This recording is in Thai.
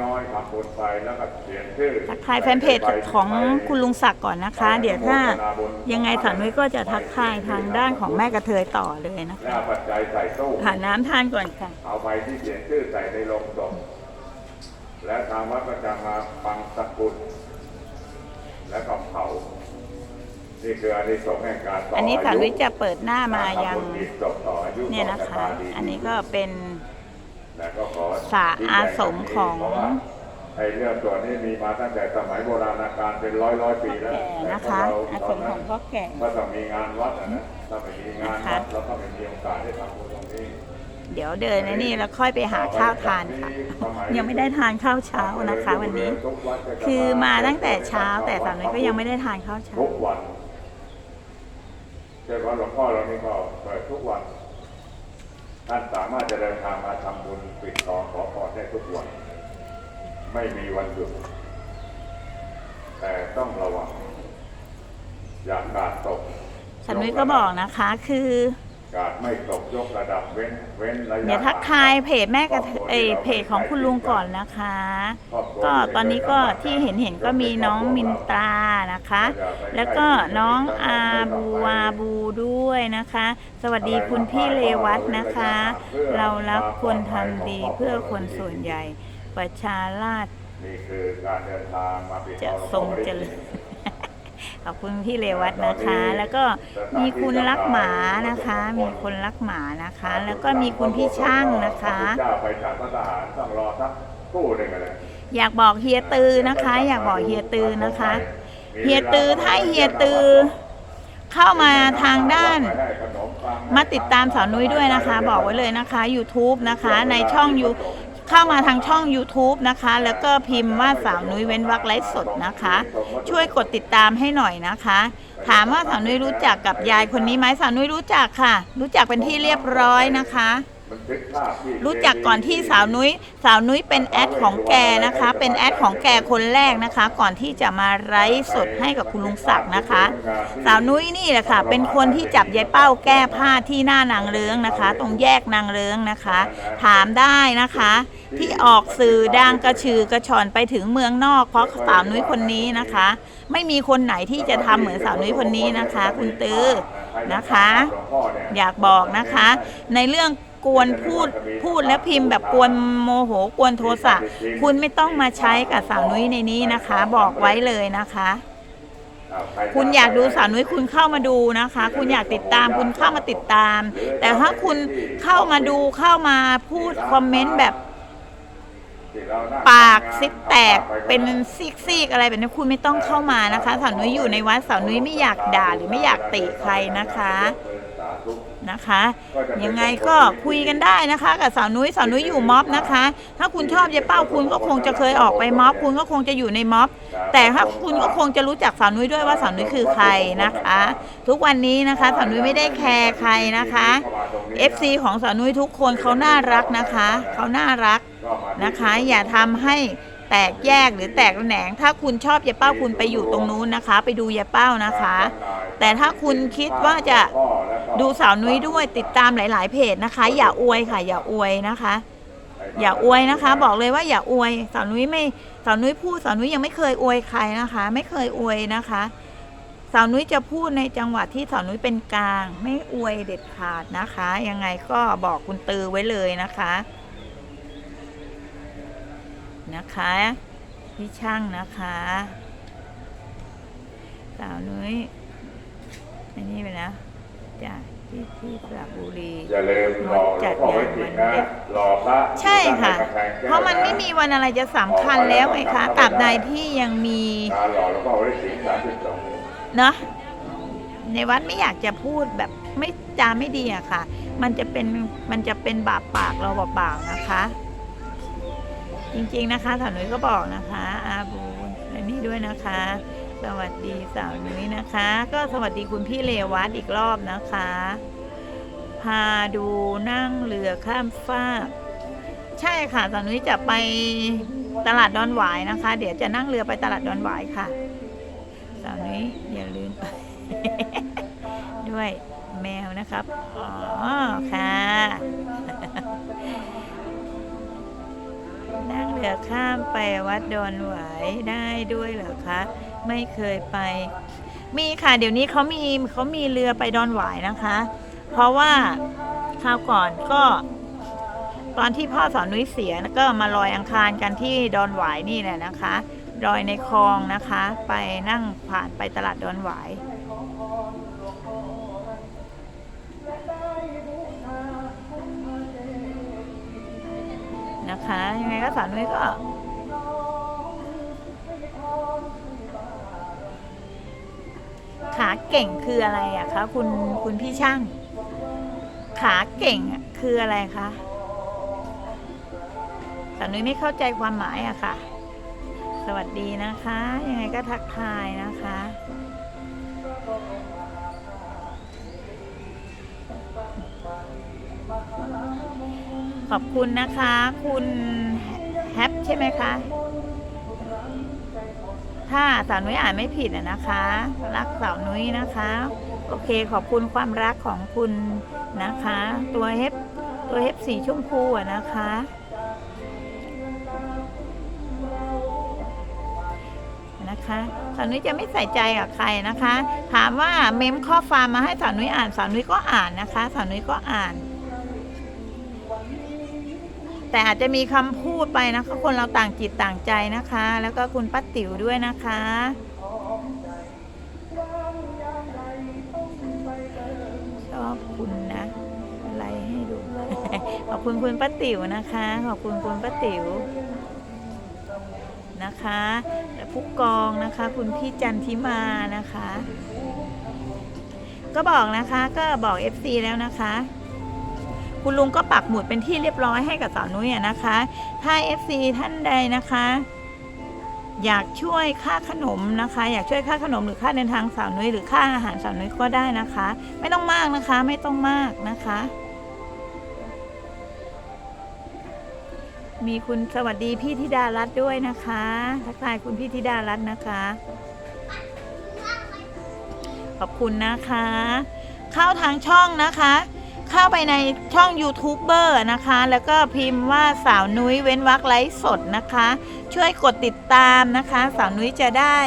น้อยๆทำบุญไปแล้วก็เขียนชื่อทักทายแฟนเพจของคุณลุงศักดิ์ก่อนนะคะ เดี๋ยวถ้ายังไงสาวนุ้ยก็จะทักทายทางด้านของแม่กระเทยต่อเลยนะแล้วคะเอาปัจจัยใส่ตู้หาน้ำทานก่อนค่ะ เอาใบที่เขียนชื่อใส่ในโลงศพและทางวัดก็จะมาฟังสกุลแล้วก็เผานี่คืออันนี้สงส์แห่งการต่ออัอันนี้สาวนุ้ยจะเปิดหน้ามายังต่ออายุเนี่ยนะคะ อันนี้ก็เป็นและก็ขอ สาอาสมของเพราะว่าไอ้เรื่องตัวนี้มีมาตั้งแต่สมัยโบราณกาลเป็นร้อยร้อยๆปีแล้วแก่นะคะแต่อาพสวกมเราของพ่อแก่ก็ต้องมีงานวัดอะนะถ้าไม่มีงานนะคะวัดแล้วก็ไม่มีโอกาสได้ทำบุญตรงนี้เดี๋ยวเดินในนี่แล้วค่อยไปหาข้าวทานค่ะ ยังไม่ได้ทานข้าวเช้านะคะ วันนี้ คือมาตั้งแต่เช้าแต่สาวนุ้ยก็ยังไม่ได้ทานข้าวเช้าทุกวันเช่นว่าหลวงพ่อเรานี่ก็เปิดทุกวัน ท่านสามารถจะเดินทางมาทำบุญปิดทองขอพรได้ทุกวัน ไม่มีวันหยุด แต่ต้องระวัง อย่ากาดตก ฉันนุ้ยก็บอกนะคะคือ กาดไม่ตกยกระดับเว้นเว้นระยะเดี๋ยวทักทายเพจแม่กระเอยเพจของคุณลุงก่อนนะคะ ก็ตอนนี้ก็ที่เห็นเห็นก็มีน้องมินตรานะคะ แล้วก็น้องอาบูวาบูด้วยนะคะ สวัสดีคุณพี่เลวัตนะคะ เรารักคนทำดีเพื่อคนส่วนใหญ่ประชาราษฎร์นี่คือการเดินทางมาปิดจะทรงเจริญ ขอบคุณพี่เลวัตนะคะ แล้วก็มีคุณรักหมานะคะ มีคนรักหมานะคะ แล้วก็มีคุณพี่ช่างนะคะพระพุทธเจ้าไปจากพระทหารต้องรอสักครู่หนึ่งเลยอยากบอกเฮียตือนะคะ อยากบอกเฮียตือนะคะเฮียตือถ้าเฮียตือ เข้ามาทางด้าน มาติดตามสาวนุ้ยด้วยนะคะ บอกไว้เลยนะคะ YouTube นะคะ ในช่องยู เข้ามาทางช่อง YouTube นะคะ แล้วก็พิมพ์ว่าสาวนุ้ยเว้นวักไลฟ์สดนะคะ ช่วยกดติดตามให้หน่อยนะคะ ถามว่าสาวนุ้ยรู้จักกับยายคนนี้ไหมสาวนุ้ยรู้จักค่ะ รู้จักเป็นที่เรียบร้อยนะคะ รู้จักก่อนที่สาวนุ้ยสาวนุ้ยเป็นแอดของแกนะคะ เป็นแอดของแกคนแรกนะคะ ก่อนที่จะมาไลฟ์สดให้กับคุณลุงศักดิ์นะคะ สาวนุ้ยนี่แหละค่ะ เป็นคนที่จับยายเป้าแก้ผ้าที่หน้านางเลื้งนะคะ ตรงแยกนางเลื้งนะคะ ถามได้นะคะ ที่ออกสื่อดังกระชือกระชอนไปถึงเมืองนอก เพราะสาวนุ้ยคนนี้นะคะ ไม่มีคนไหนที่จะทำเหมือนสาวนุ้ยคนนี้นะคะ คุณตือนะคะ อยากบอกนะคะ ในเรื่อง กวนพูดพูดและพิมพ์แบบกวนโมโหกวนโทสะคุณไม่ต้องมาใช้กับสาวนุ้ยในนี้นะคะ บอกไว้เลยนะคะ คุณอยากดูสาวนุ้ยคุณเข้ามาดูนะคะ คุณอยากติดตามคุณเข้ามาติดตาม แต่ถ้าคุณเข้ามาดูเข้ามาพูดคอมเมนต์แบบปากซิกแตกเป็นซีกๆอะไรแบบนี้คุณไม่ต้องเข้ามานะคะสาวนุ้ยอยู่ในวัดสาวนุ้ยไม่อยากด่าหรือไม่อยากติใครนะคะ นะคะ ยังไงก็คุยกันได้นะคะ กับสาวนุ้ยสาวนุ้ยอยู่ม็อบนะคะ ถ้าคุณชอบยายเป้าคุณก็คงจะเคยออกไปม็อบ คุณก็คงจะอยู่ในม็อบ แต่ถ้าคุณก็คงจะรู้จักสาวนุ้ยด้วยว่าสาวนุ้ยคือใครนะคะ ทุกวันนี้นะคะสาวนุ้ยไม่ได้แคร์ใครนะคะ FC ของสาวนุ้ยทุกคนเขาน่ารักนะคะเขาน่ารักนะคะ อย่าทำให้ แตกแยกหรือแตกแหนง ถ้าคุณชอบยายเป้าคุณไปอยู่ตรงนู้นนะคะ ไปดูยายเป้านะคะ แต่ถ้าคุณคิดว่าจะดูสาวนุ้ยด้วยติดตามหลาย ๆ เพจนะคะ อย่าอวยค่ะ อย่าอวยนะคะ อย่าอวยนะคะ บอกเลยว่าอย่าอวยสาวนุ้ยไม่สาวนุ้ยพูดสาวนุ้ยยังไม่เคยอวยใครนะคะ ไม่เคยอวยนะคะสาวนุ้ยจะพูดในจังหวัดที่สาวนุ้ยเป็นกลาง ไม่อวยเด็ดขาดนะคะ ยังไงก็บอกคุณตือไว้เลยนะคะ นะคะ พี่ช่างนะคะสาวนุ้ยอันนี้ไปนะจ้ะที่ที่สระบุรีอย่าลืมรอหลวงพ่อไว้กินนะรอพระใช่ค่ะอยู่ด้านในกำแพงแก้วเพราะมันไม่มีวันอะไรจะสำคัญแล้วไงคะตราบใดที่ยังมีการหล่อหลวงพ่อไว้สิงสามสิบสองนิ้วเนาะในวัดไม่อยากจะพูดแบบไม่จาไม่ดีอะค่ะ มันจะเป็นมันจะเป็นบาปปากเราเปล่าๆนะคะ จริงๆนะคะสาวนุ้ยก็บอกนะคะอาบูและนี่ด้วยนะคะ สวัสดีสาวนุ้ยนะคะ ก็สวัสดีคุณพี่เลวัตอีกรอบนะคะ พาดูนั่งเรือข้ามฟากใช่ค่ะสาวนุ้ยจะไปตลาดดอนหวายนะคะ เดี๋ยวจะนั่งเรือไปตลาดดอนหวายค่ะสาวนุ้ยอย่าลืมด้วยแมวนะครับ อ๋อ ค่ะ นั่งเรือข้ามไปวัดดอนหวายได้ด้วยเหรอคะ ไม่เคยไป มีค่ะเดี๋ยวนี้เขามีเขามีเรือไปดอนหวายนะคะ เพราะว่าคราวก่อนก็ ตอนที่พ่อสอนนุ้ยเสียก็มาลอยอังคารกันที่ดอนหวายนี่แหละนะคะลอยในคลองนะคะ ไปนั่งผ่านไปตลาดดอนหวาย นะคะ ยังไงก็สอนนุ้ยก็ ขาเก่งคืออะไรอะคะคุณคุณพี่ช่าง ขาเก่งอะคืออะไรคะสาวนุ้ยไม่เข้าใจความหมายอะค่ะ สวัสดีนะคะ ยังไงก็ทักทายนะคะ ขอบคุณนะคะ คุณแฮปใช่ไหมคะ ถ้าสาวนุ้ยอ่านไม่ผิดนะคะ รักสาวนุ้ยนะคะ โอเคขอบคุณความรักของคุณนะคะ ตัวเฮปตัวเฮปสีชมพูอะนะคะนะคะสาวนุ้ยจะไม่ใส่ใจกับใครนะคะ ถามว่าเมมข้อความมาให้สาวนุ้ยอ่านสาวนุ้ยก็อ่านนะคะสาวนุ้ยก็อ่าน แต่อาจจะมีคำพูดไปนะคะคนเราต่างจิตต่างใจนะคะ แล้วก็คุณป้าติ๋วด้วยนะคะ ชอบคุณนะ อะไรให้ดู ขอบคุณคุณป้าติ๋วนะคะ ขอบคุณคุณป้าติ๋วนะคะและผู้กองนะคะ คุณพี่จันทิมานะคะ ก็บอกนะคะก็บอก FC แล้วนะคะ คุณลุงก็ปักหมุดเป็นที่เรียบร้อยให้กับสาวนุ้ยนะคะ ถ้า FC ท่านใดนะคะ อยากช่วยค่าขนมนะคะ อยากช่วยค่าขนมหรือค่าเดินทางสาวนุ้ยหรือค่าอาหารสาวนุ้ยก็ได้นะคะ ไม่ต้องมากนะคะไม่ต้องมากนะคะ มีคุณสวัสดีพี่ธิดารัตน์ด้วยนะคะทักทายคุณพี่ธิดารัตน์นะคะ ขอบคุณนะคะ เข้าทางช่องนะคะ เข้าไปในช่องยูทูบเบอร์นะคะ แล้วก็พิมพ์ว่าสาวนุ้ยเว้นวักไลฟ์สดนะคะ ช่วยกดติดตามนะคะ สาวนุ้ยจะได้